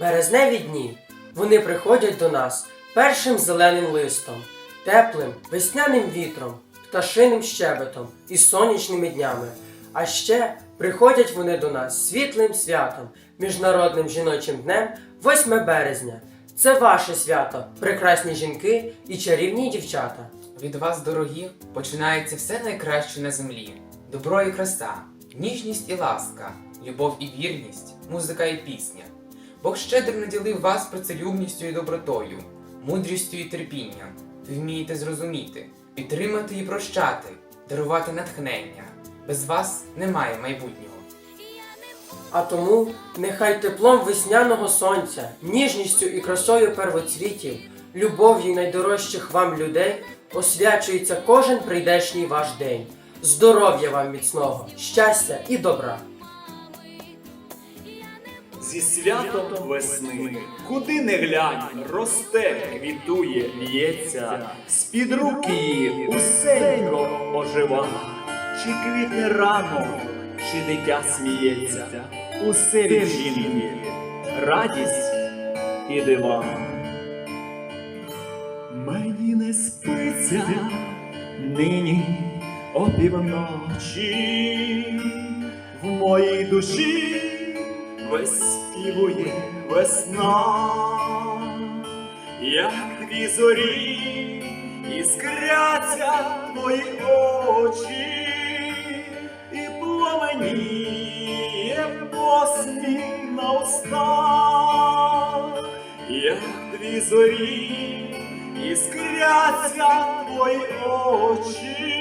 Березневі дні вони приходять до нас першим зеленим листом, теплим весняним вітром, пташиним щебетом і сонячними днями. А ще приходять вони до нас світлим святом, міжнародним жіночим днем 8 березня. Це ваше свято, прекрасні жінки і чарівні дівчата. Від вас, дорогі, починається все найкраще на землі: добро і краса, ніжність і ласка, любов і вірність, музика і пісня. Бог щедро наділив вас працелюбністю і добротою, мудрістю і терпінням. Ви вмієте зрозуміти, підтримати і прощати, дарувати натхнення. Без вас немає майбутнього. А тому нехай теплом весняного сонця, ніжністю і красою первоцвітів, любов'ю найдорожчих вам людей освячується кожен прийдешній ваш день. Здоров'я вам міцного, щастя і добра! Зі святом весни, куди не глянь, росте, квітує, лється, з-під руки її усенько ожива, чи квітне рано, чи дитя сміється, усе від жінки, радість і дива. Мені не спиться нині опівночі, в моїй душі весь співує весна, як дві зорі, іскряться твої очі, і пламеніє посміх на устах, як дві зорі, іскряться твої очі,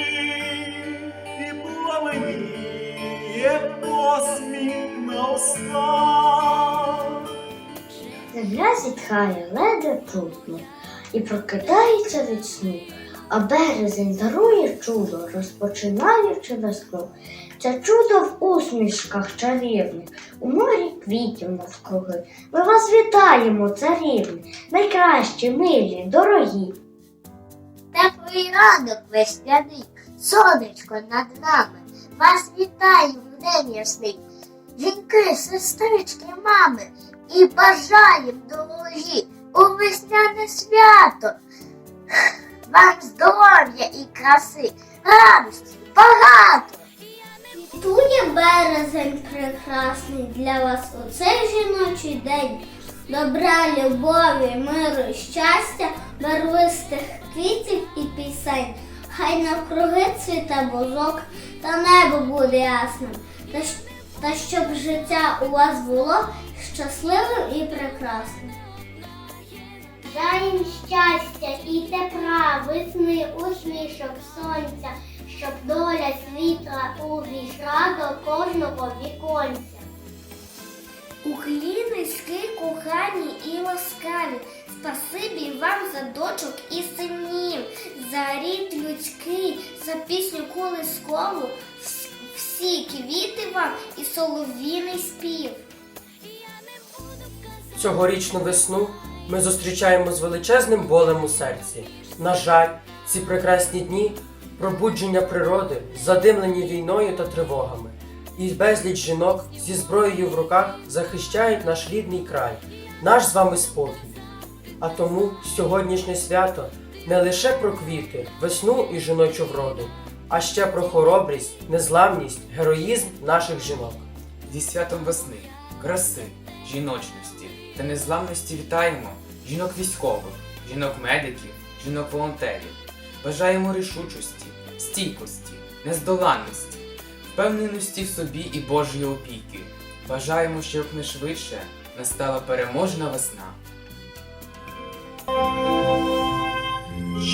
устах. Земля зітхає ледве чутно і прокидається від сну, а березень дарує чудо, розпочинаючи весну. Це чудо в усмішках чарівних, у морі квітів навкруги. Ми вас вітаємо, царівни, найкращі, милі, дорогі. Теплий ранок весняний, сонечко над нами. Вас вітаю в день ясний. Жінки, сестрички, мами, і бажаєм дорогі у весняне свято. Вам здоров'я і краси, радості багато. Тує березень прекрасний для вас у цей жіночий день. Добра, любові, миру, щастя, барвистих квітів і пісень. Хай навкруги цвіте бузок, та небо буде ясним. Та, та щоб життя у вас було щасливим і прекрасним. Дай щастя і тепла, весни, усмішок сонця, щоб доля світла увійшла до кожного віконця. Укліни низькі, кохані і ласкаві, спасибі вам за дочок і синів, за рід людський, за пісню колискову, всі квіти вам і солов'їний спів. Цьогорічну весну ми зустрічаємо з величезним болем у серці. На жаль, ці прекрасні дні пробудження природи, задимлені війною та тривогами. І безліч жінок зі зброєю в руках захищають наш рідний край, наш з вами спокій. А тому сьогоднішнє свято не лише про квіти, весну і жіночу вроду, а ще про хоробрість, незламність, героїзм наших жінок. Зі святом весни, краси, жіночності та незламності вітаємо жінок військових, жінок медиків, жінок волонтерів. Бажаємо рішучості, стійкості, нездоланності, впевненості в собі і Божої опіки. Бажаємо, щоб якнайшвидше настала переможна весна.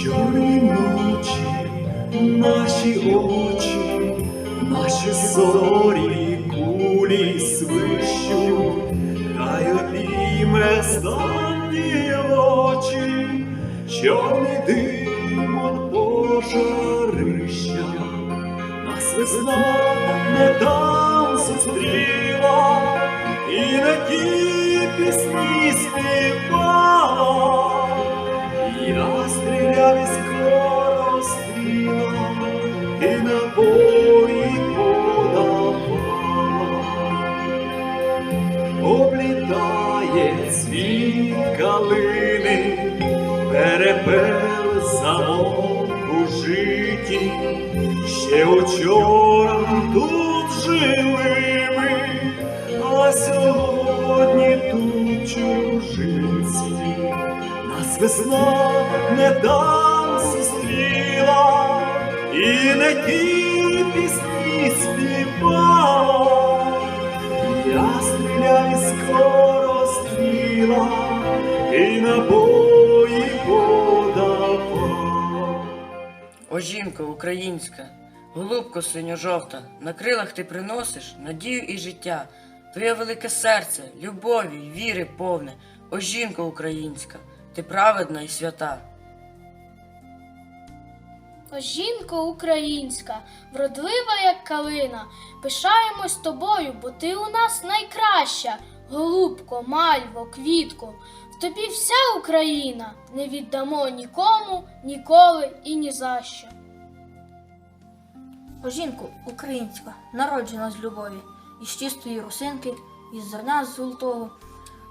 Чорні ночі, наші очі, наші зорі кулі свищу, та й обійме здатні очі, чорний дим от пожарища, нас весна не там зустріла, і на ті пісні співала. Я стріляв із скоростріла, і набої. Облітає цвіт калини, перепел замок у ще учора тут жили ми, а сьогодні тут чужинці. Нас весна не зустріла, і не ті пісні співала. Я стріляю скоро стріла, і набої подавав. О, жінко українська, голубко синьо-жовта, на крилах ти приносиш надію і життя, твоє велике серце, любові віри повне, о жінко українська, ти праведна і свята. Жінко українська, вродлива, як калина, пишаємось тобою, бо ти у нас найкраща. Голубко, мальво, квітко, в тобі вся Україна не віддамо нікому, ніколи і ні за що. О жінку українська, народжена з любові, із чистої русинки, із зерна золотого,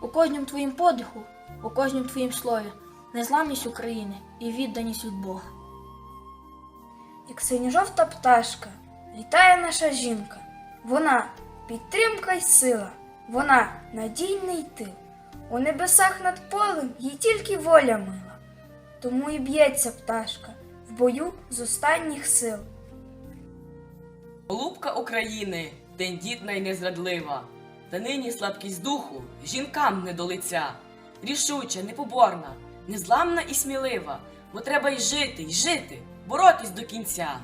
у кожнім твоїм подиху, у кожнім твоїм слові, незламність України і відданість від Бога. Як синьо-жовта пташка, літає наша жінка. Вона підтримка й сила, вона надійний тил. У небесах над полем їй тільки воля мила. Тому і б'ється пташка в бою з останніх сил. Голубка України, тендітна й незрадлива, та нині слабкість духу жінкам не до лиця. Рішуча, непоборна, незламна і смілива, бо треба й жити, й жити, боротись до кінця.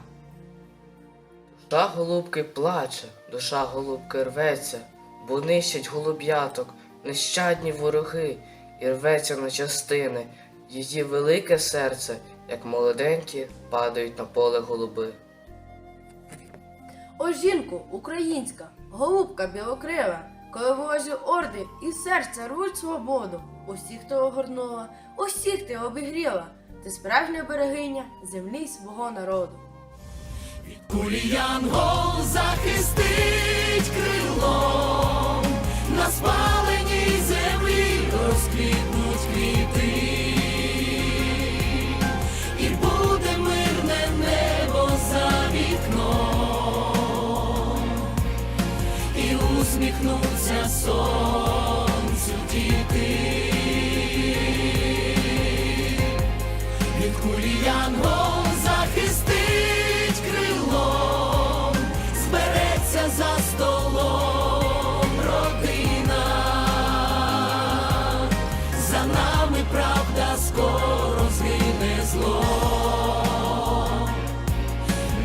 Душа голубки плаче, душа голубки рветься, бо нищать голуб'яток, нещадні вороги, і рветься на частини. Її велике серце, як молоденькі, падають на поле голуби. О жінку, українська, голубка білокрила, коли ворожі орди і серця рвуть свободу. Усіх ти огорнула, усіх ти обігріла. Ти справжня берегиня землі свого народу. Кулі янгол захистить крилом, на спаленій землі розквітнуть квіти, і буде мирне небо за вікном, і усміхнуться правда скоро згине зло.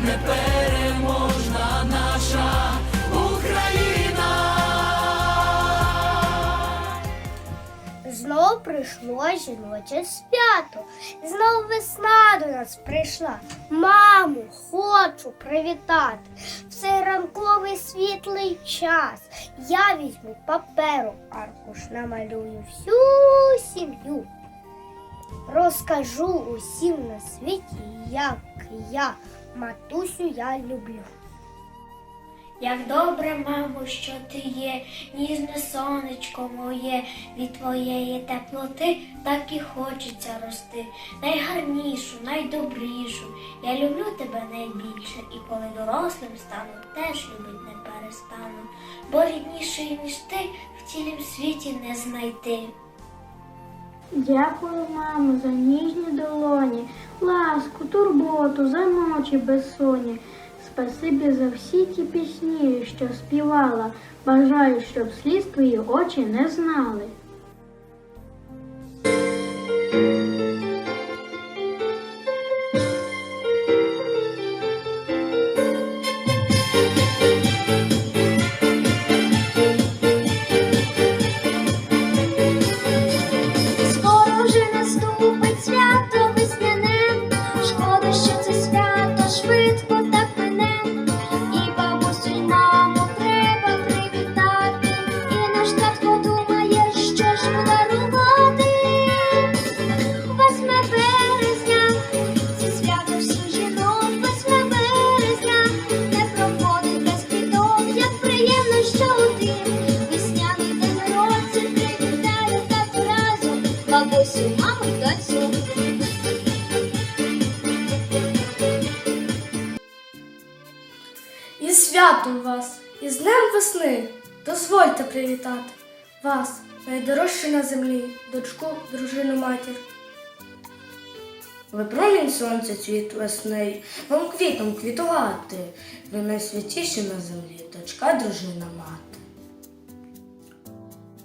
Непереможна наша Україна. Знов прийшло жіноче свято, знов весна до нас прийшла. Маму, хочу привітати в ранковий світлий час. Я візьму паперу, аркуш намалюю всю сім'ю. Розкажу усім на світі, як я матусю я люблю. Як добре, мамо, що ти є, ніжне сонечко моє, від твоєї теплоти так і хочеться рости. Найгарнішу, найдобрішу. Я люблю тебе найбільше, і коли дорослим стану, теж любить не перестану. Бо ріднішої, ніж ти, в цілім світі не знайти. Дякую, мамо, за ніжні долоні, ласку, турботу, за ночі безсонні. Спасибі за всі ті пісні, що співала. Бажаю, щоб слід твої очі не знали. Святом вас і з Днем весни. Дозвольте привітати вас, найдорожче на землі, дочку, дружину, матір. Ви промінь сонця цвіт весни, вам квітом квітувати. Ви найсвятіші на землі, дочка, дружина, мати.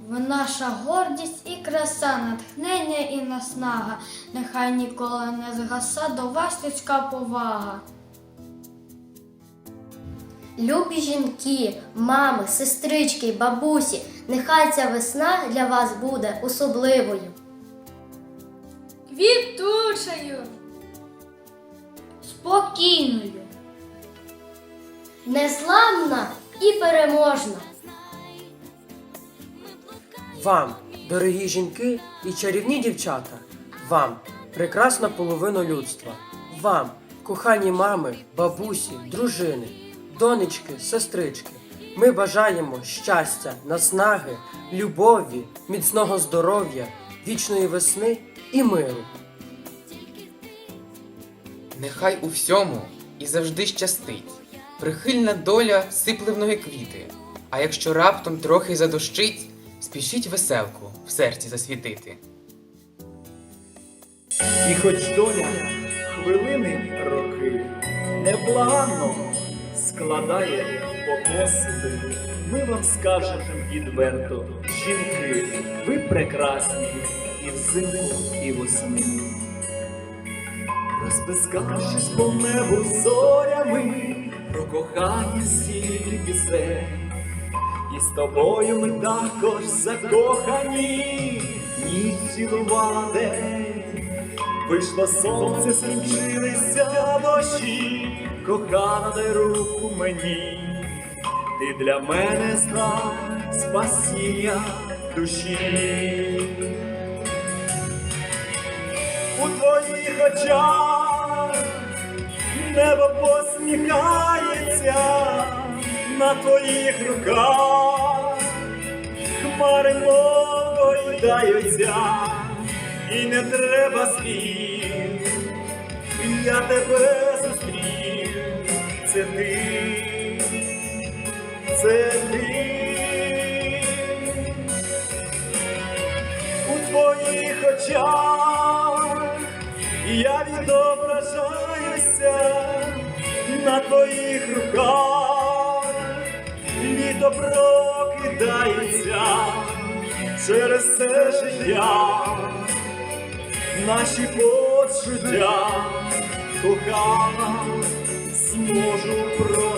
Ви наша гордість і краса, натхнення і наснага. Нехай ніколи не згаса до вас людська повага. Любі жінки, мами, сестрички, бабусі, нехай ця весна для вас буде особливою. Квітучою, спокійною. Незламна і переможна. Вам, дорогі жінки і чарівні дівчата, вам, прекрасна половина людства, вам, кохані мами, бабусі, дружини, донечки, сестрички. Ми бажаємо щастя, наснаги, любові, міцного здоров'я, вічної весни і миру. Нехай у всьому і завжди щастить. Прихильна доля сипле в ноги квіти. А якщо раптом трохи задощить, спішіть веселку в серці засвітити. І хоч доля хвилини роки невблаганно складає покоси, ми вам скажемо відверто, жінки, ви прекрасні і взимку, і восени. Розпискавшись по небу зорями, про кохання стільки пісень. І з тобою ми також закохані, ніч цілувала день. Вийшло сонце, скінчилися дощі, кохана дай руку мені, ти для мене знак спасіння душі. У твоїх очах небо посміхається, на твоїх руках хмари мов гойдаються і не треба слів, я тебе це ти, це ти. У твоїх очах я відображаюся. На твоїх руках, літо прокидається через це життя наші почуття кохана зможу пронести.